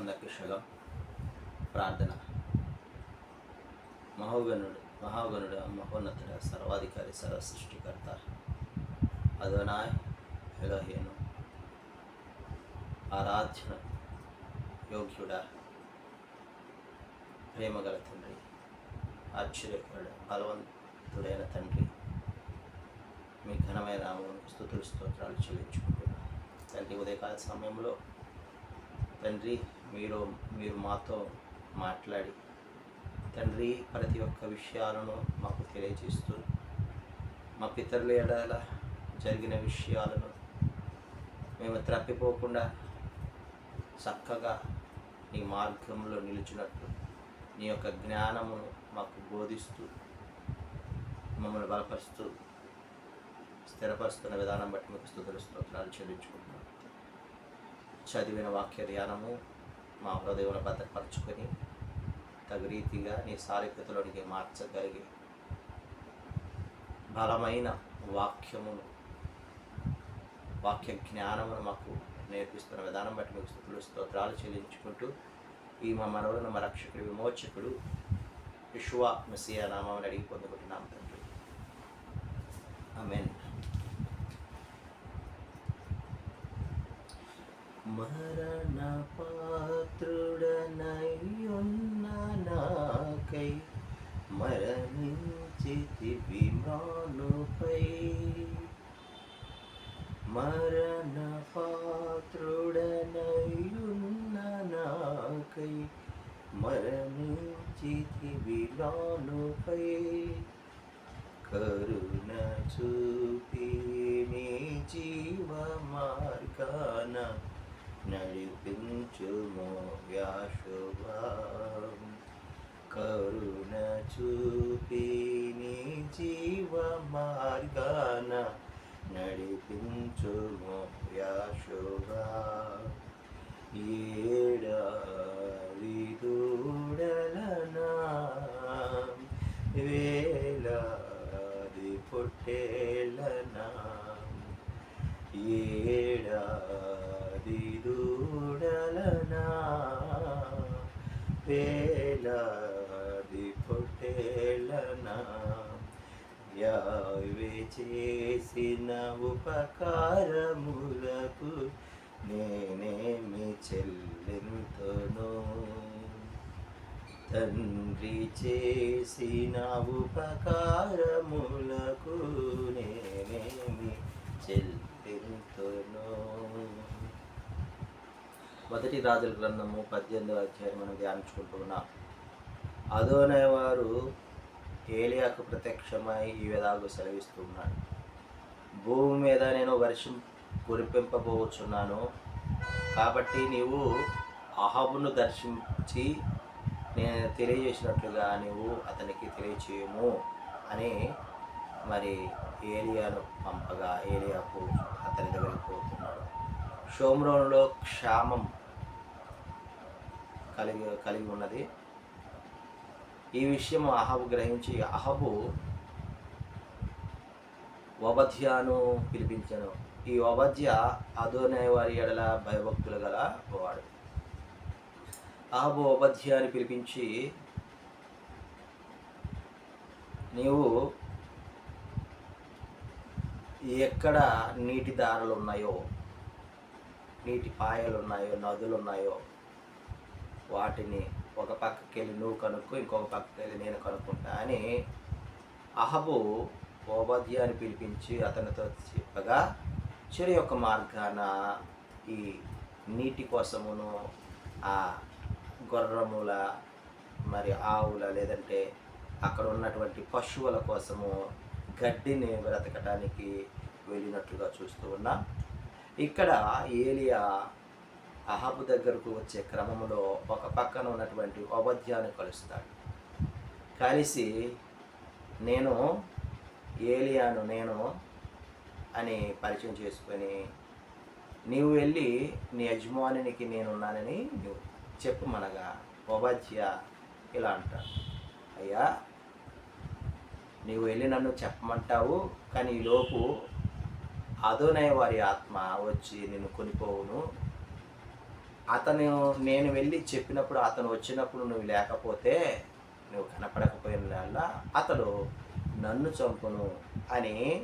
అందరికీ శుభం ప్రార్థన. మహోగణుడు మహాగణుడు మహోన్నతుడ సర్వాధికారి సర్వ సృష్టికర్త అదనాయ్ ఎలోహేను ఆరాధ్యన యోగ్యుడా ప్రేమగల తండ్రి ఆశ్చర్యకరుడు బలవంతుడైన తండ్రి. మీ ఘనమైన నామమునకు స్తుతులు స్తోత్రాలు చెల్లించుకుంటున్నాను తండ్రి ఉదయకాల సమయంలో తండ్రి మీరు మీరు మాతో మాట్లాడి తండ్రి ప్రతి ఒక్క విషయాలను మాకు తెలియజేస్తూ మా పితరుల ఎడల జరిగిన విషయాలను మేము త్రప్పిపోకుండా చక్కగా నీ మార్గంలో నిలిచినట్లు నీ యొక్క జ్ఞానమును మాకు బోధిస్తూ మమ్మల్ని బలపరుస్తూ స్థిరపరుస్తున్న విధానం బట్టి మీకు స్థుతులు స్తోత్రాలు చెల్లించుకుంటున్నాం. చదివిన వాక్య ధ్యానము మా హృదయంలో భద్రపరచుకొని తగు రీతిగా నీ సారికతలోనికి మార్చగలిగే బలమైన వాక్యమును వాక్య జ్ఞానమును మాకు నేర్పిస్తున్న విధానం బట్టి మీకు స్థుతులు స్తోత్రాలు చెల్లించుకుంటూ ఈ మా మనవులను మా రక్షకుడు విమోచకుడు విశ్వ మెస్సియా నామని అడిగి పొందుకుంటున్నాం తండ్రి. ఆమెన్. మరణ పాత్రుడనయ్యున్న నాకై మరణించితి విమానుపై. మరణ పాత్రుడనయ్యున్న నాకై మరణించితి విమానుపై. కరుణ చూపి నీ జీవ మార్గాన నడిపించుమో యాశుభం కరుణ చూపి జీవ మార్గాన నడిపించుమో యాశుభా ఏడాది దూడలనా. వేలాది పొట్టేలనా ఏడాది దూడలనా వేలాది పొట్టేలనా యావే చేసిన ఉపకారములకు నేనేమి చెల్లింతును? తండ్రి చేసిన ఉపకారములకు నేనేమి చెల్లింతును మొదటి రాజుల గ్రంథము పద్దెనిమిదవ అధ్యాయం మనం ధ్యానించుకుంటూ ఉన్నాం. అదోనే వారు ఏలియాకు ప్రత్యక్షమై ఈ విధాలు సెలవిస్తూ ఉన్నాడు భూమి మీద నేను వర్షం కురిపింపబోచున్నాను. కాబట్టి నీవు అహబును దర్శించి నేను తెలియజేసినట్లుగా నీవు అతనికి తెలియచేయము అని మరి ఏలియాను పంపగా ఏలియాకు అతని దగ్గరికి పోతున్నాడు. షోమ్రోన్లో క్షామం కలిగి కలిగి ఉన్నది. ఈ విషయం అహబు గ్రహించి అహబు వబధ్యాను పిలిపించాను. ఈ వబధ్య అదోనే వారి ఎడల భయభక్తులు గల వాడు. అహబు వబధ్యాన్ని పిలిపించి నీవు ఎక్కడ నీటి దారులు ఉన్నాయో నీటి పాయలు ఉన్నాయో నదులు ఉన్నాయో వాటిని ఒక పక్కకి వెళ్ళి నువ్వు కనుక్కో ఇంకొక పక్కకి వెళ్ళి నేను కనుక్కుంటా అని అహబు ఓబద్యాన్ని పిలిపించి అతనితో చెప్పగా చెడు యొక్క మార్గాన ఈ నీటి కోసమును ఆ గుర్రముల మరి ఆవుల లేదంటే అక్కడ ఉన్నటువంటి పశువుల కోసము గడ్డిని బ్రతకటానికి వెళ్ళినట్లుగా చూస్తూ ఉన్నాం. ఇక్కడ ఏలియా అహాబు దగ్గరకు వచ్చే క్రమంలో ఒక పక్కన ఉన్నటువంటి ఉపధ్యాన్ని కలుస్తాడు. కలిసి నేను ఏలియాను నేను అని పరిచయం చేసుకొని నీవు వెళ్ళి నీ యజమానికి నేనున్నానని నువ్వు చెప్పమనగా ఉపాధ్య ఇలా అంటాడు. అయ్యా నీవు వెళ్ళి నన్ను చెప్పమంటావు కానీ ఈలోపు అదోనే వారి ఆత్మ వచ్చి నిన్ను కొనిపోవును. అతను నేను వెళ్ళి చెప్పినప్పుడు అతను వచ్చినప్పుడు నువ్వు లేకపోతే నువ్వు కనపడకపోయిన వల్ల అతడు నన్ను చంపును అని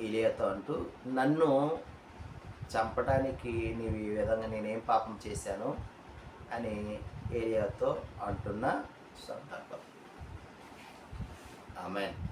ఇలియతో అంటూ నన్ను చంపడానికి నీవు ఈ విధంగా నేనేం పాపం చేశాను అని ఏలియాతో అంటున్న సందర్భం. ఆమెన్.